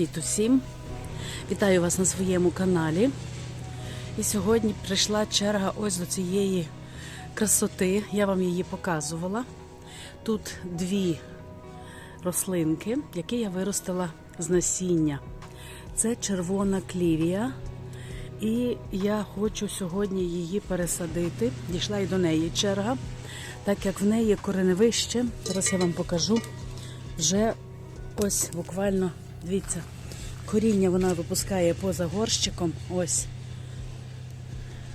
Привіт усім! Вітаю вас на своєму каналі. І сьогодні прийшла черга ось до цієї красоти. Я вам її показувала. Тут дві рослинки, які я виростила з насіння. Це червона клівія. І я хочу сьогодні її пересадити. Дійшла і до неї черга, так як в неї кореневище. Зараз я вам покажу. Вже ось буквально, дивіться, коріння вона випускає поза горщиком. Ось.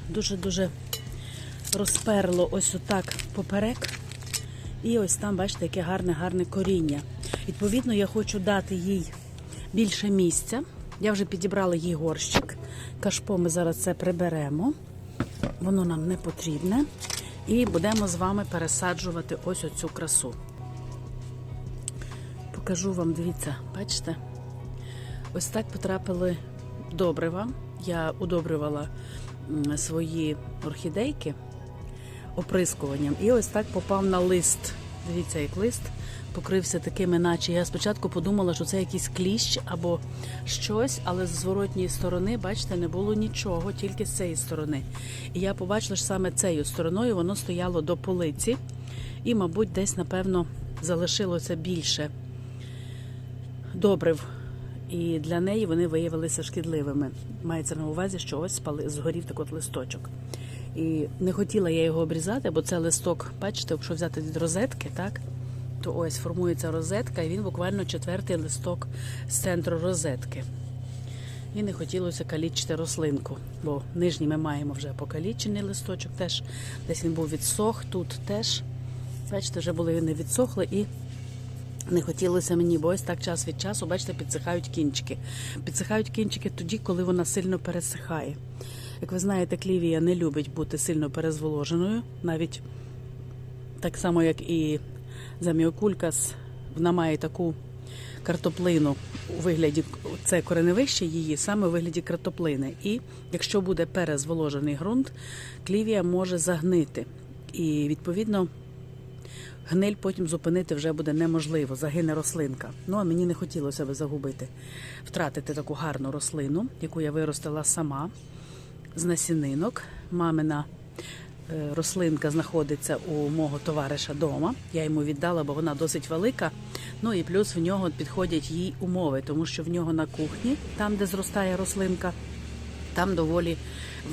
Дуже-дуже розперло ось отак поперек. І ось там, бачите, яке гарне-гарне коріння. Відповідно, я хочу дати їй більше місця. Я вже підібрала їй горщик. Кашпо ми зараз це приберемо. Воно нам не потрібне. І будемо з вами пересаджувати ось оцю красу. Покажу вам, дивіться, бачите? Ось так потрапили добрива. Я удобрювала свої орхідейки оприскуванням. І ось так попав на лист. Дивіться, як лист покрився такими, наче я спочатку подумала, що це якийсь кліщ або щось, але з зворотньої сторони, бачите, не було нічого, тільки з цієї сторони. І я побачила, що саме цією стороною воно стояло до полиці, і, мабуть, десь, напевно, залишилося більше добрив. І для неї вони виявилися шкідливими. Мається на увазі, що ось спали, згорів так от листочок. І не хотіла я його обрізати, бо це листок, бачите, якщо взяти від розетки, так, то ось формується розетка, і він буквально четвертий листок з центру розетки. І не хотілося калічити рослинку, бо нижній ми маємо вже покалічений листочок, теж десь він був відсох, тут теж, бачите, вже були вони відсохли і не хотілося мені, бо ось так час від часу, бачите, підсихають кінчики. Підсихають кінчики тоді, коли вона сильно пересихає. Як ви знаєте, клівія не любить бути сильно перезволоженою, навіть так само, як і заміокулькас, вона має таку картоплину у вигляді, це кореневище її, саме у вигляді картоплини. І якщо буде перезволожений ґрунт, клівія може загнити. І відповідно гниль потім зупинити вже буде неможливо, загине рослинка. Ну а мені не хотілося би загубити, втратити таку гарну рослину, яку я виростила сама з насінинок. Мамина е, рослинка знаходиться у мого товариша вдома. Я йому віддала, бо вона досить велика. Ну і плюс в нього підходять їй умови, тому що в нього на кухні, там де зростає рослинка, там доволі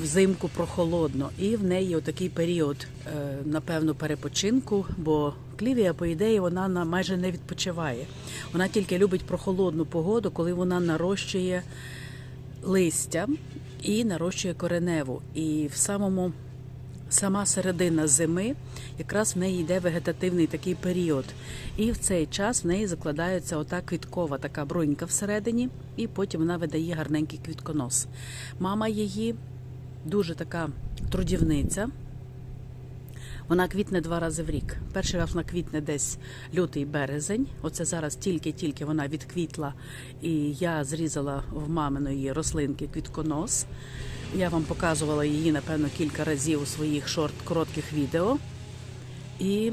взимку прохолодно, і в неї отакий період, е, напевно, перепочинку, бо клівія, по ідеї, вона майже не відпочиває. Вона тільки любить прохолодну погоду, коли вона нарощує листя і нарощує кореневу. І в самому сама середина зими якраз в неї йде вегетативний такий період. І в цей час в неї закладається ота квіткова така брунька всередині, і потім вона видає гарненький квітконос. Мама її дуже така трудівниця. Вона квітне два рази в рік. Перший раз вона квітне десь лютий березень. Оце зараз тільки-тільки вона відквітла, і я зрізала в маминої рослинки квітконос. Я вам показувала її, напевно, кілька разів у своїх шорт коротких відео. І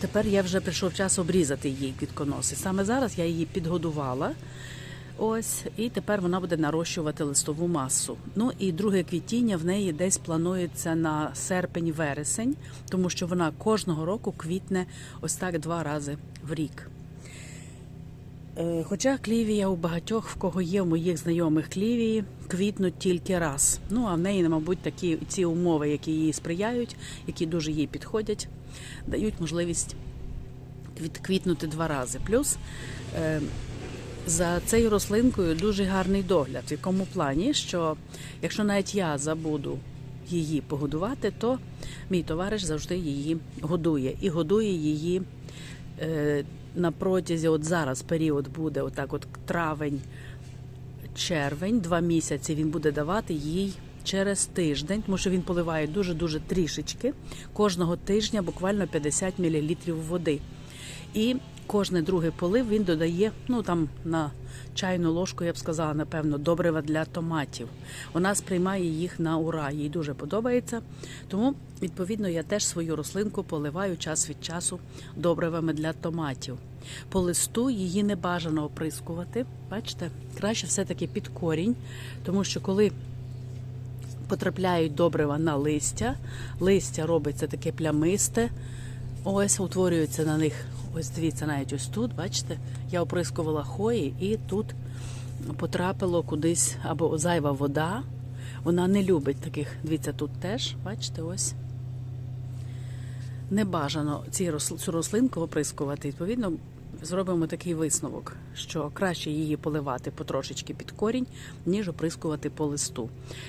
тепер я вже прийшов час обрізати її квітконос. І саме зараз я її підгодувала. Ось, і тепер вона буде нарощувати листову масу. Ну і друге квітіння в неї десь планується на серпень-вересень, тому що вона кожного року квітне ось так два рази в рік. Е, Хоча клівія у багатьох, в кого є в моїх знайомих клівії, квітнуть тільки раз. Ну а в неї, мабуть, такі ці умови, які їй сприяють, які дуже їй підходять, дають можливість квіт- квітнути два рази. Плюс е, за цією рослинкою дуже гарний догляд. В якому плані, що якщо навіть я забуду її погодувати, то мій товариш завжди її годує і годує її е, на протязі. От зараз період буде отак, от травень, червень, два місяці він буде давати їй. Через тиждень, тому що він поливає дуже-дуже трішечки. Кожного тижня буквально 50 мл води. І кожний другий полив він додає, ну там на чайну ложку, я б сказала, напевно, добрива для томатів. Вона сприймає їх на ура, їй дуже подобається. Тому, відповідно, я теж свою рослинку поливаю час від часу добривами для томатів. По листу її не бажано оприскувати. Бачите, краще все-таки під корінь, тому що коли потрапляють добрива на листя. Листя робиться таке плямисте. Ось утворюється на них. Ось дивіться, навіть ось тут, бачите, я оприскувала хої, і тут потрапило кудись або зайва вода. Вона не любить таких. Дивіться, тут теж, бачите, ось. Не бажано цю рослинку оприскувати. Відповідно, зробимо такий висновок, що краще її поливати потрошечки під корінь, ніж оприскувати по листу.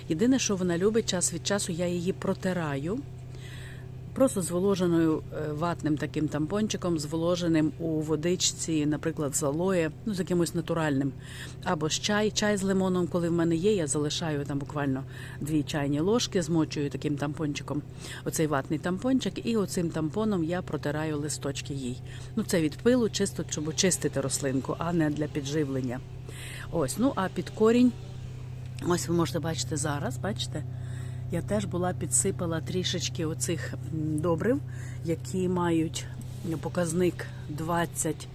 Єдине, що вона любить, час від часу я її протираю. Просто зволоженою е, ватним таким тампончиком, зволоженим у водичці, наприклад, з алоє, ну з якимось натуральним. Або з чай, чай з лимоном, коли в мене є, я залишаю там буквально дві чайні ложки, змочую таким тампончиком. Оцей ватний тампончик, і оцим тампоном я протираю листочки їй. Ну це від пилу, чисто щоб очистити рослинку, а не для підживлення. Ось, ну а під корінь, ось ви можете бачити зараз, бачите? Я теж була підсипала трішечки оцих добрив, які мають показник 20,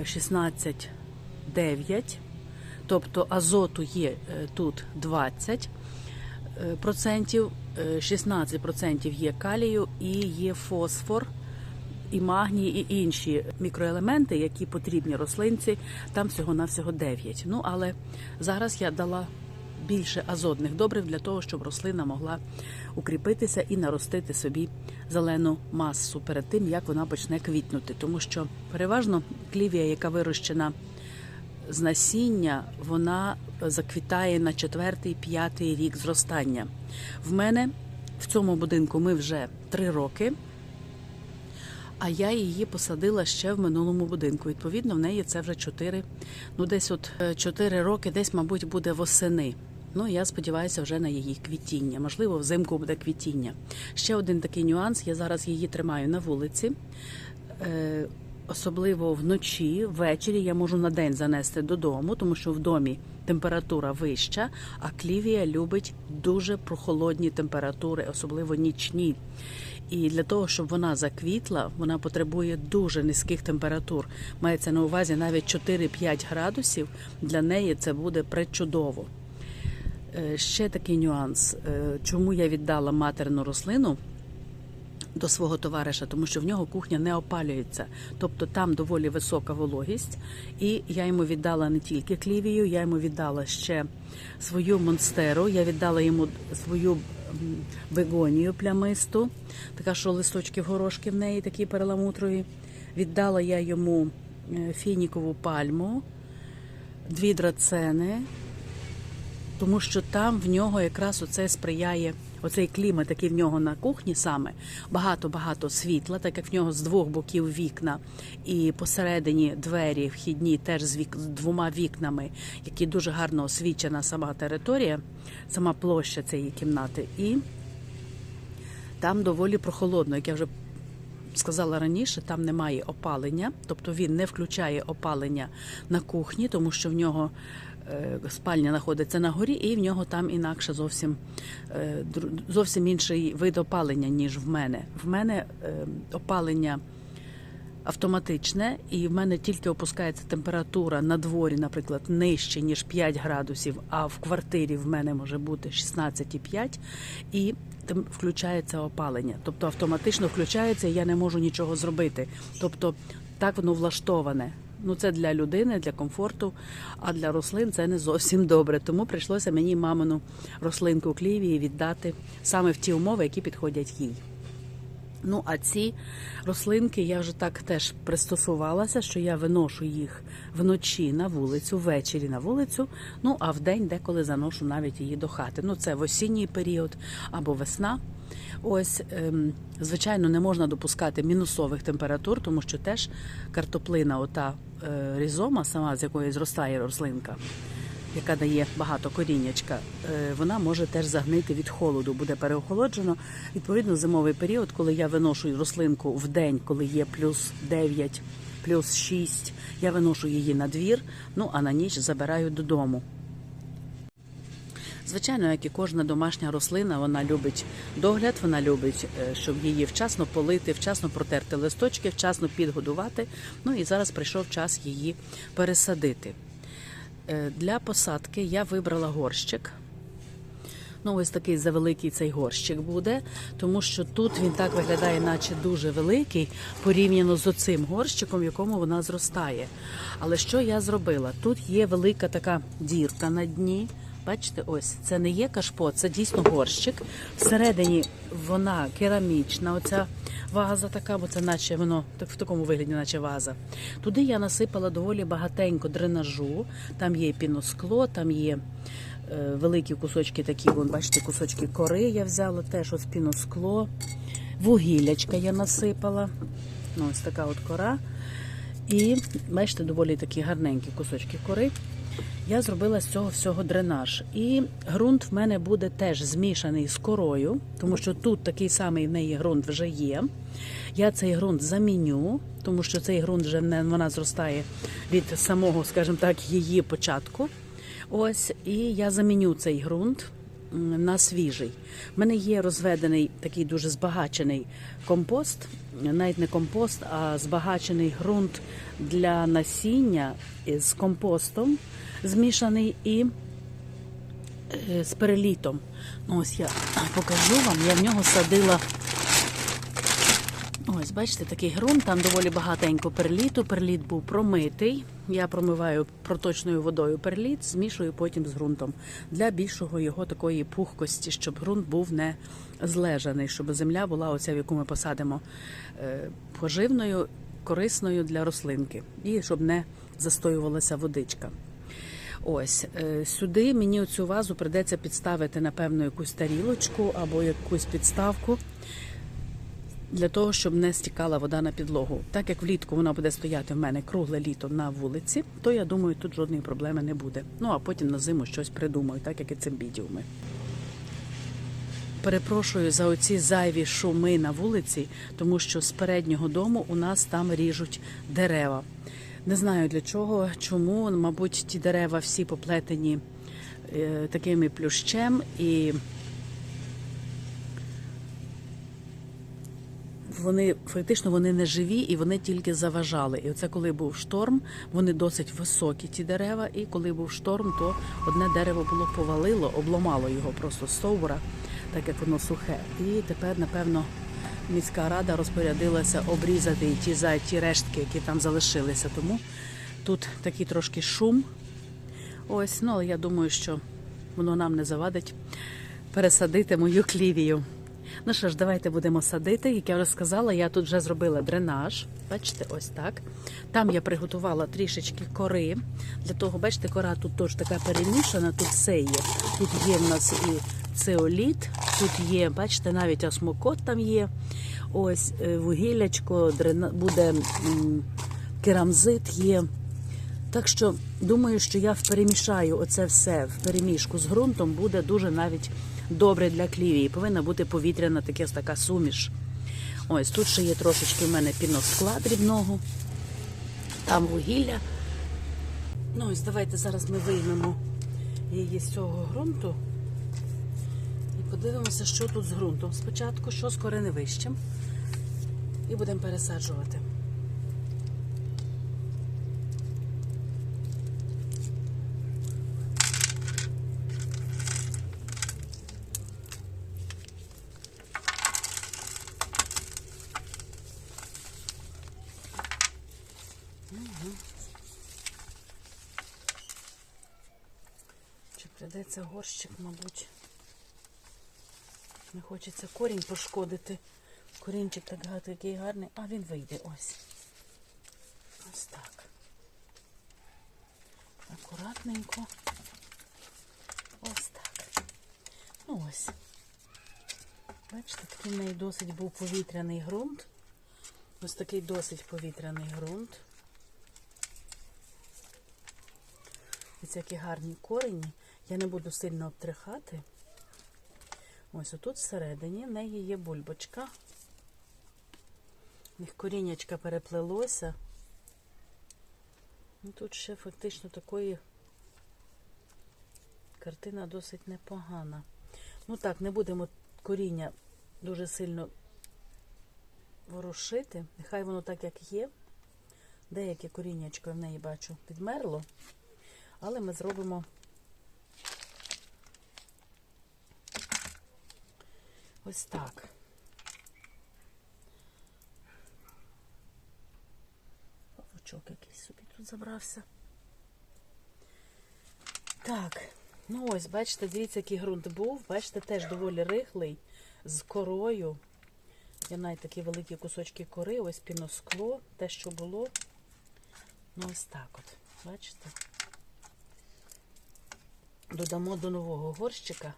е, 16, 9. Тобто азоту є е, тут 20 е, процентів, е, 16 процентів є калію і є фосфор. І магній, і інші мікроелементи, які потрібні рослинці, там всього на всього 9. Ну але зараз я дала більше азотних добрив для того, щоб рослина могла укріпитися і наростити собі зелену масу перед тим, як вона почне квітнути. Тому що переважно клівія, яка вирощена з насіння, вона заквітає на четвертий, п'ятий рік зростання. В мене в цьому будинку ми вже три роки. А я її посадила ще в минулому будинку. Відповідно, в неї це вже 4, ну десь от 4 роки, десь, мабуть, буде восени. Ну, я сподіваюся вже на її квітіння. Можливо, взимку буде квітіння. Ще один такий нюанс. Я зараз її тримаю на вулиці. Е, Особливо вночі, ввечері я можу на день занести додому, тому що в домі температура вища, а клівія любить дуже прохолодні температури, особливо нічні. І для того, щоб вона заквітла, вона потребує дуже низьких температур. Мається на увазі навіть 4-5 градусів. Для неї це буде пречудово. Е, Ще такий нюанс, Е, чому я віддала материну рослину до свого товариша, тому що в нього кухня не опалюється, тобто там доволі висока вологість. І я йому віддала не тільки клівію, я йому віддала ще свою монстеру. Я віддала йому свою бегонію плямисту, така що листочки в горошки в неї такі перламутрові. Віддала я йому е, фінікову пальму, дві драцени, тому що там в нього якраз оце сприяє. Оцей клімат, який в нього на кухні саме багато-багато світла, так як в нього з двох боків вікна, і посередині двері вхідні теж з, вік, з двома вікнами, які дуже гарно освічена сама територія, сама площа цієї кімнати. І там доволі прохолодно, як я вже сказала раніше, там немає опалення, тобто він не включає опалення на кухні, тому що в нього спальня знаходиться на горі, і в нього там інакше зовсім е, зовсім інший вид опалення, ніж в мене. В мене е, опалення автоматичне, і в мене тільки опускається температура на дворі, наприклад, нижче ніж 5 градусів, а в квартирі в мене може бути 16,5, і включається опалення. Тобто автоматично включається, і я не можу нічого зробити. Тобто так воно влаштоване. Ну, це для людини, для комфорту, а для рослин це не зовсім добре. Тому прийшлося мені мамину рослинку клівії віддати саме в ті умови, які підходять їй. Ну, а ці рослинки я вже так теж пристосувалася, що я виношу їх вночі на вулицю, ввечері на вулицю. Ну а вдень деколи заношу навіть її до хати. Ну, це в осінній період або весна. Ось, ем, звичайно, не можна допускати мінусових температур, тому що теж картоплина, ота різома, сама з якої зростає рослинка, яка дає багато коріннячка, е, вона може теж загнити від холоду, буде переохолоджено. Відповідно, зимовий період, коли я виношу рослинку в день, коли є плюс 9, плюс 6. Я виношу її на двір, ну а на ніч забираю додому. Звичайно, як і кожна домашня рослина, вона любить догляд, вона любить, е, щоб її вчасно полити, вчасно протерти листочки, вчасно підгодувати. Ну і зараз прийшов час її пересадити. Е, Для посадки я вибрала горщик. Ну, ось такий завеликий цей горщик буде, тому що тут він так виглядає, наче дуже великий, порівняно з оцим горщиком, в якому вона зростає. Але що я зробила? Тут є велика така дірка на дні. Бачите, ось це не є кашпо, це дійсно горщик. Всередині вона керамічна, оця ваза така, бо це наче воно так в такому вигляді, наче ваза. Туди я насипала доволі багатенько дренажу. Там є піноскло, там є е, великі кусочки такі, вон, бачите, кусочки кори я взяла, теж ось піноскло, вугіллячка я насипала. Ну, ось така от кора. І бачите, доволі такі гарненькі кусочки кори. Я зробила з цього всього дренаж. І ґрунт в мене буде теж змішаний з корою, тому що тут такий самий в неї ґрунт вже є. Я цей ґрунт заміню, тому що цей ґрунт вже вона зростає від самого, скажімо так, її початку. Ось, і я заміню цей ґрунт на свіжий. У мене є розведений такий дуже збагачений компост, навіть не компост, а збагачений ґрунт для насіння з компостом змішаний і е, з перелітом. Ну, ось я покажу вам, я в нього садила. Ось, бачите, такий ґрунт, там доволі багатенько перліту. Перліт був промитий. Я промиваю проточною водою перліт, змішую потім з ґрунтом для більшого його такої пухкості, щоб ґрунт був не злежаний, щоб земля була оця, в яку ми посадимо е, поживною, корисною для рослинки, і щоб не застоювалася водичка. Ось е, сюди мені цю вазу придеться підставити, напевно, якусь тарілочку або якусь підставку для того, щоб не стікала вода на підлогу. Так як влітку вона буде стояти в мене кругле літо на вулиці, то я думаю, тут жодної проблеми не буде. Ну а потім на зиму щось придумаю, так як і цим бідіуми. Перепрошую за оці зайві шуми на вулиці, тому що з переднього дому у нас там ріжуть дерева. Не знаю для чого, чому, мабуть, ті дерева всі поплетені е, такими плющем і вони фактично вони не живі і вони тільки заважали. І оце коли був шторм, вони досить високі, ті дерева. І коли був шторм, то одне дерево було повалило, обломало його просто з стовбура, так як воно сухе. І тепер, напевно, міська рада розпорядилася обрізати ті за ті рештки, які там залишилися. Тому тут такий трошки шум. Ось, ну але я думаю, що воно нам не завадить пересадити мою клівію. Ну що ж, давайте будемо садити. Як я вже сказала, я тут вже зробила дренаж. Бачите, ось так. Там я приготувала трішечки кори. Для того, бачите, кора тут теж така перемішана, тут все є. Тут є в нас і цеоліт, тут є, бачите, навіть осмокот там є. Ось е, вугіллячко, дрена... буде керамзит є. Так що думаю, що я перемішаю оце все в перемішку з ґрунтом, буде дуже навіть добре для клівії. Повинна бути повітряна таке така суміш. Ось тут ще є трошечки в мене піноскла дрібного, там вугілля. Ну ось давайте зараз ми виймемо її з цього ґрунту і подивимося, що тут з ґрунтом. Спочатку, що з кореневищем, і будемо пересаджувати. Придеться горщик, мабуть. Не хочеться корінь пошкодити. Корінчик так га- такий гарний, а він вийде ось. Ось так. Акуратненько. Ось так. Ну ось. Бачите, такий в неї досить був повітряний ґрунт. Ось такий досить повітряний ґрунт. Ось які гарні корені. Я не буду сильно обтрихати. Ось отут всередині в неї є бульбочка. В них коріннячка переплелося. Ну, Тут ще фактично такої картина досить непогана. Ну так, не будемо коріння дуже сильно ворушити. Нехай воно так, як є. Деяке коріннячко в неї бачу підмерло, але ми зробимо ось так. Павучок якийсь собі тут забрався. Так, ну ось, бачите, дивіться, який ґрунт був. Бачите, теж доволі рихлий, з корою. Я навіть такі великі кусочки кори, ось піноскло, те, що було. Ну, ось так от. Бачите? Додамо до нового горщика.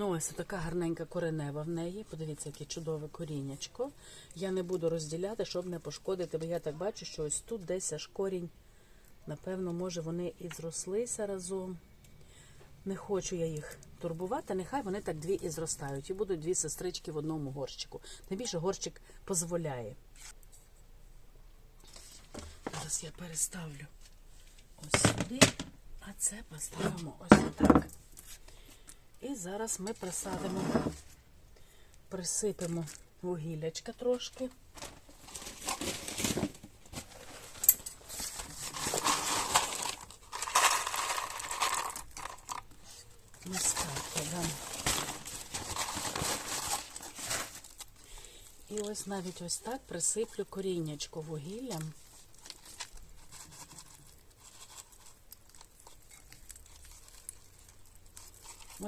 Ну, ось така гарненька коренева в неї. Подивіться, яке чудове коріннячко. Я не буду розділяти, щоб не пошкодити, бо я так бачу, що ось тут десь аж корінь. Напевно, може, вони і зрослися разом. Не хочу я їх турбувати, нехай вони так дві і зростають. І будуть дві сестрички в одному горщику. Тим більше горщик дозволяє. Зараз я переставлю ось сюди, а це поставимо ось так. І зараз ми присадимо, присипемо вугіллячка трошки. Ось. І ось навіть ось так присиплю коріннячко вугіллям.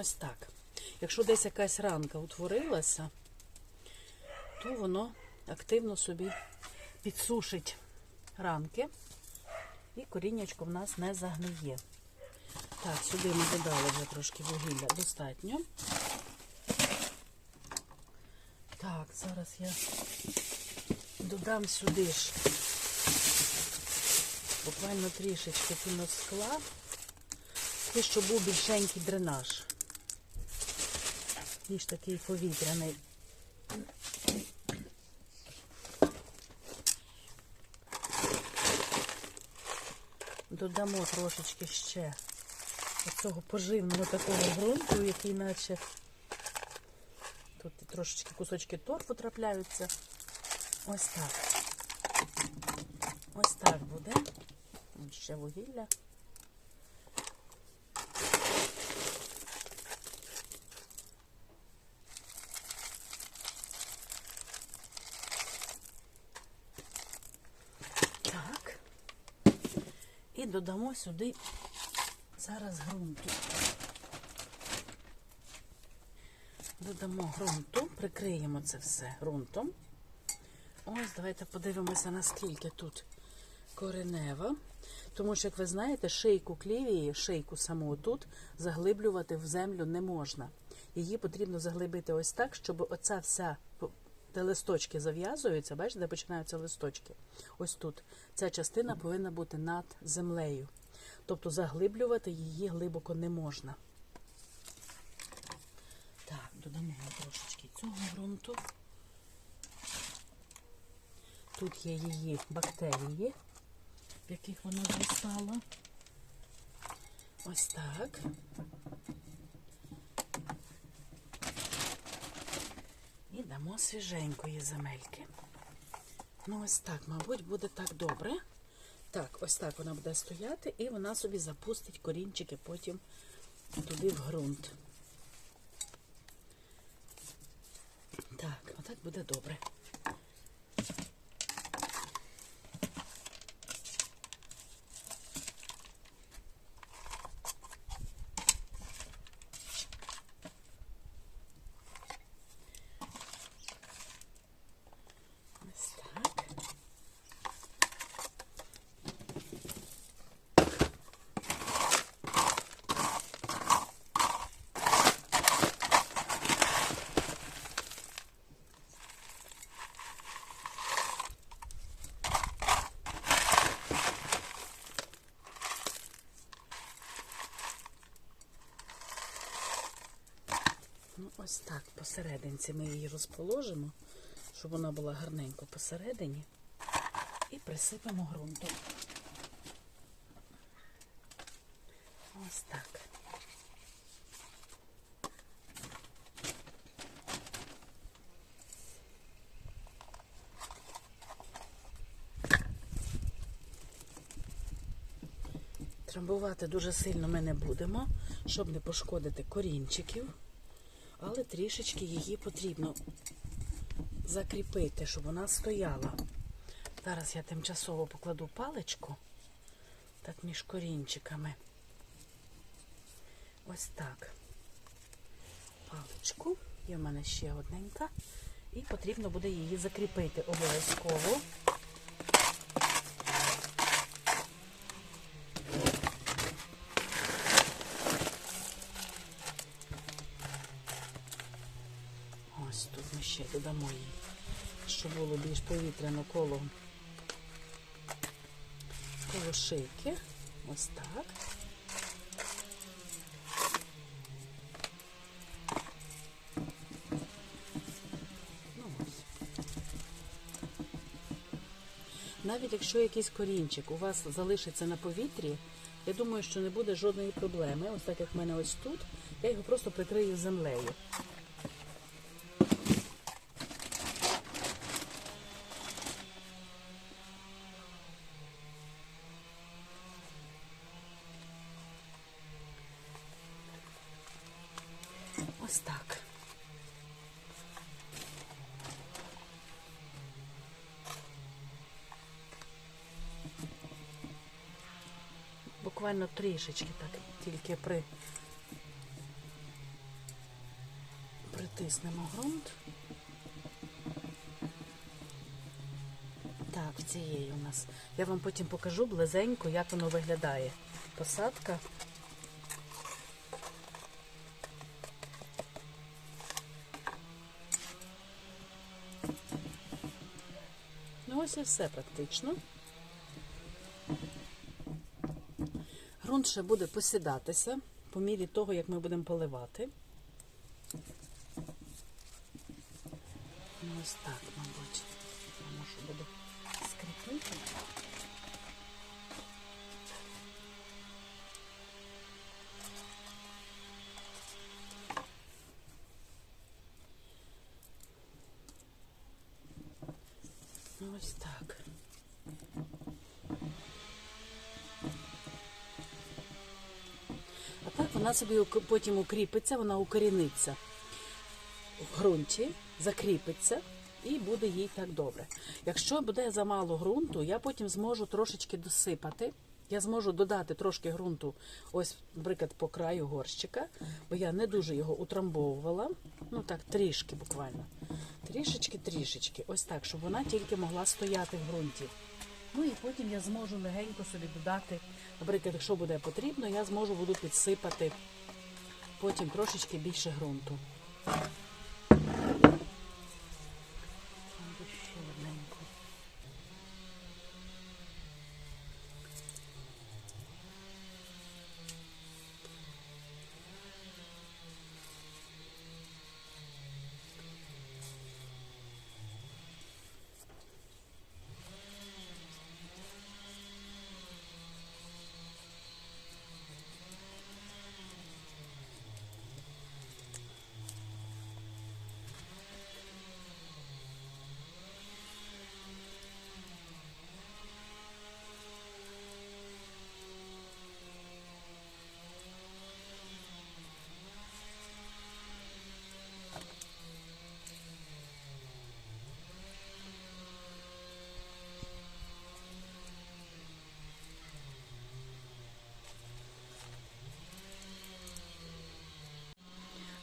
Ось так. Якщо десь якась ранка утворилася, то воно активно собі підсушить ранки, і коріннячко в нас не загниє. Так, сюди ми додали вже трошки вугілля достатньо. Так, зараз я додам сюди ж буквально трішечки піноскла, щоб був більшенький дренаж, ніж такий повітряний. Додамо трошечки ще оцього поживного такого ґрунту, який наче тут трошечки кусочки торфу трапляються. Ось так. Ось так буде. Ще вугілля. Так. І додамо сюди зараз ґрунту. Додамо ґрунту, прикриємо це все ґрунтом. Ось, давайте подивимося, наскільки тут коренева. Тому що, як ви знаєте, шийку клівії, шийку саму тут заглиблювати в землю не можна. Її потрібно заглибити ось так, щоб оця вся, де листочки зав'язуються, бачите, де починаються листочки. Ось тут. Ця частина повинна бути над землею. Тобто заглиблювати її глибоко не можна. Так, додамо трошечки цього ґрунту. Тут є її бактерії, в яких вона зростала. Ось так. І дамо свіженької земельки. Ну, ось так, мабуть, буде так добре. Так, ось так вона буде стояти, і вона собі запустить корінчики потім туди в ґрунт. Так, отак буде добре. Ось так посерединці ми її розположимо, щоб вона була гарненько посередині, і присипемо ґрунтом. Ось так. Трамбувати дуже сильно ми не будемо, щоб не пошкодити корінчиків але трішечки її потрібно закріпити, щоб вона стояла. Зараз я тимчасово покладу паличку так між корінчиками. Ось так. Паличку. Є в мене ще одненька. І потрібно буде її закріпити обов'язково. Ось тут ми ще додамо її, щоб було більш повітряно коло, коло шийки. Ось так. Ну. Навіть якщо якийсь корінчик у вас залишиться на повітрі, я думаю, що не буде жодної проблеми. Ось так як в мене ось тут, я його просто прикрию землею. Ось так. Буквально трішечки так, тільки при притиснемо ґрунт. Так, цієї у нас. Я вам потім покажу близенько, як воно виглядає. Посадка. Ну ось і все практично. Грунт ще буде посідатися по мірі того, як ми будемо поливати. Ну, Ось так, мабуть. Я можу буду скріпити. Ну, Ось так. А так вона собі потім укріпиться, вона укоріниться в ґрунті, закріпиться і буде їй так добре. Якщо буде замало ґрунту, я потім зможу трошечки досипати. Я зможу додати трошки ґрунту, ось, наприклад, по краю горщика, бо я не дуже його утрамбовувала. Ну так, трішки буквально. Трішечки, трішечки. Ось так, щоб вона тільки могла стояти в ґрунті. Ну і потім я зможу легенько собі додати, наприклад, якщо буде потрібно, я зможу буду підсипати потім трошечки більше ґрунту. Мабуть, ще одненьку.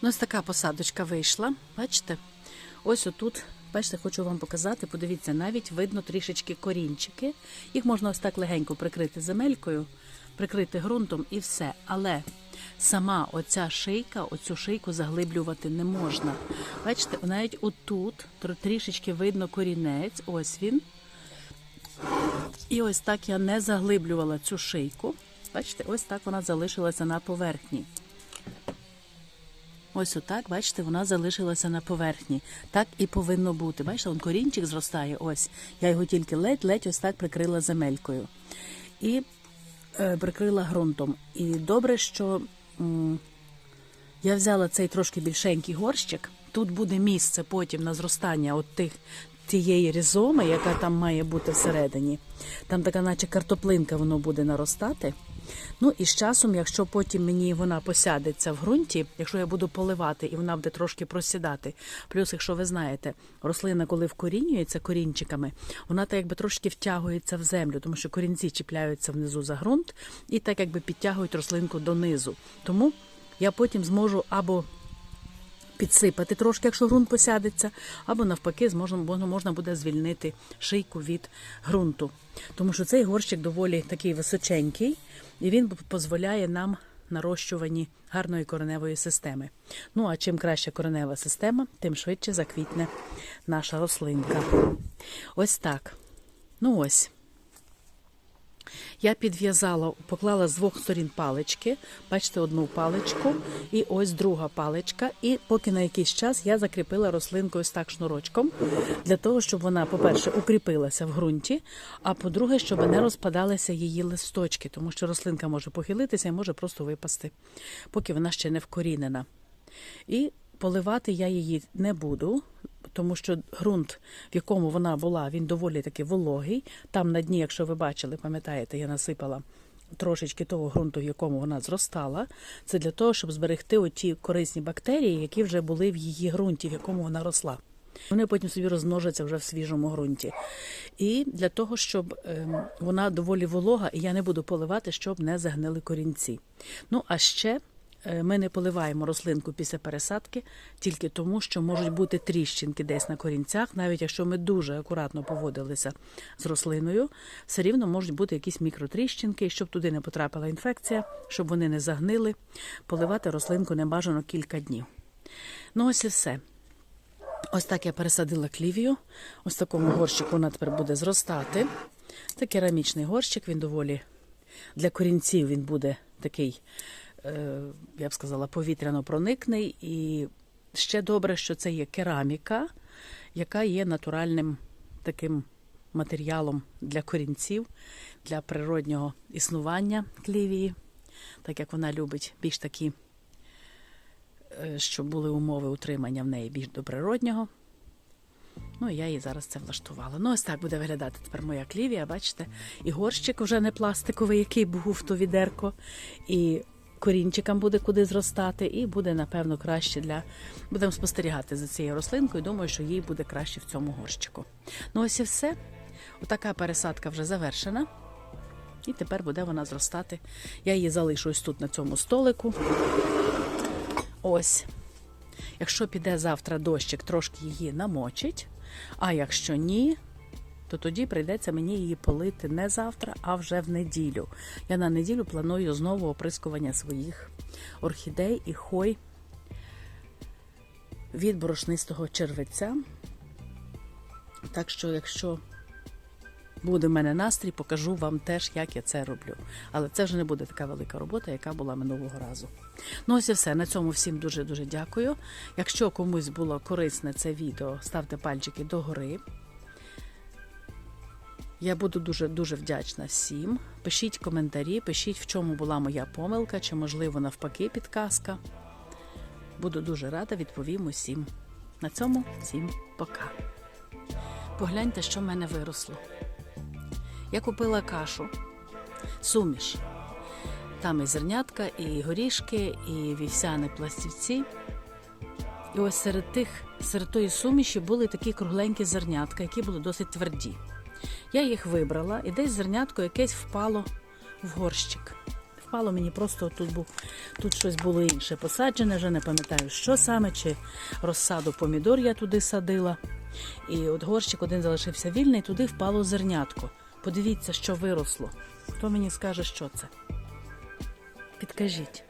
Ну, ось така посадочка вийшла. Бачите? Ось отут, бачите, хочу вам показати. Подивіться, навіть видно трішечки корінчики. Їх можна ось так легенько прикрити земелькою, прикрити ґрунтом і все. Але сама оця шийка, оцю шийку заглиблювати не можна. Бачите, навіть отут трішечки видно корінець. Ось він. І ось так я не заглиблювала цю шийку. Бачите, ось так вона залишилася на поверхні. Ось отак, бачите, вона залишилася на поверхні. Так і повинно бути. Бачите, он корінчик зростає. Ось. Я його тільки ледь-ледь ось так прикрила земелькою. І е, прикрила ґрунтом. І добре, що м, я взяла цей трошки більшенький горщик. Тут буде місце потім на зростання от тих. Тієї різоми, яка там має бути всередині, там така, наче картоплинка, воно буде наростати. Ну і з часом, якщо потім мені вона посядеться в ґрунті, якщо я буду поливати і вона буде трошки просідати. Плюс, якщо ви знаєте, рослина, коли вкорінюється корінчиками, вона так якби трошки втягується в землю, тому що корінці чіпляються внизу за ґрунт і так якби підтягують рослинку донизу. Тому я потім зможу або підсипати трошки, якщо ґрунт посядеться, або навпаки, можна буде звільнити шийку від ґрунту. Тому що цей горщик доволі такий височенький, і він дозволяє нам нарощуванні гарної кореневої системи. Ну а чим краща коренева система, тим швидше заквітне наша рослинка. Ось так. Ну ось. Я підв'язала, поклала з двох сторін палички. Бачите, одну паличку, і ось друга паличка. І поки на якийсь час я закріпила рослинку ось так шнурочком, для того, щоб вона, по-перше, укріпилася в ґрунті, а по-друге, щоб не розпадалися її листочки, тому що рослинка може похилитися і може просто випасти, поки вона ще не вкорінена. І поливати я її не буду, тому що ґрунт, в якому вона була, він доволі таки вологий. Там на дні, якщо ви бачили, пам'ятаєте, я насипала трошечки того ґрунту, в якому вона зростала. Це для того, щоб зберегти оті корисні бактерії, які вже були в її ґрунті, в якому вона росла. Вони потім собі розмножаться вже в свіжому ґрунті. І для того, щоб ем, вона доволі волога, і я не буду поливати, щоб не загнили корінці. Ну а ще е, ми не поливаємо рослинку після пересадки тільки тому, що можуть бути тріщинки десь на корінцях, навіть якщо ми дуже акуратно поводилися з рослиною, все рівно можуть бути якісь мікротріщинки, щоб туди не потрапила інфекція, щоб вони не загнили. Поливати рослинку не бажано кілька днів. Ну, ось і все. Ось так я пересадила клівію. Ось такому горщику вона тепер буде зростати. Це керамічний горщик, він доволі для корінців він буде такий, е, я б сказала, повітряно проникний. І ще добре, що це є кераміка, яка є натуральним таким матеріалом для корінців, для природнього існування клівії, так як вона любить більш такі е, щоб були умови утримання в неї більш до природнього. Ну, я її зараз це влаштувала. Ну, ось так буде виглядати тепер моя клівія, бачите? І горщик вже не пластиковий, який був то відерко, і корінчикам буде куди зростати, і буде, напевно, краще для. Будемо спостерігати за цією рослинкою. Думаю, що їй буде краще в цьому горщику. Ну, ось і все. Отака пересадка вже завершена. І тепер буде вона зростати. Я її залишу ось тут на цьому столику. Ось. Якщо піде завтра дощик, трошки її намочить. А якщо ні, то тоді прийдеться мені її полити не завтра, а вже в неділю. Я на неділю планую знову оприскування своїх орхідей і хой від борошнистого червиця. Так що, якщо буде в мене настрій, покажу вам теж, як я це роблю. Але це вже не буде така велика робота, яка була минулого разу. Ну, ось і все. На цьому всім дуже-дуже дякую. Якщо комусь було корисне це відео, ставте пальчики догори. Я буду дуже дуже вдячна всім. Пишіть коментарі, пишіть, в чому була моя помилка, чи, можливо, навпаки, підказка. Буду дуже рада, відповім усім. На цьому всім пока. Погляньте, що в мене виросло. Я купила кашу, суміш. Там і зернятка, і горішки, і вівсяні пластівці. І ось серед тих, серед тої суміші були такі кругленькі зернятка, які були досить тверді. Я їх вибрала, і десь зернятко якесь впало в горщик. Впало мені просто тут був тут щось було інше посаджене, вже не пам'ятаю, що саме, чи розсаду помідор я туди садила. І от горщик один залишився вільний, туди впало зернятко. Подивіться, що виросло. Хто мені скаже, що це? Підкажіть.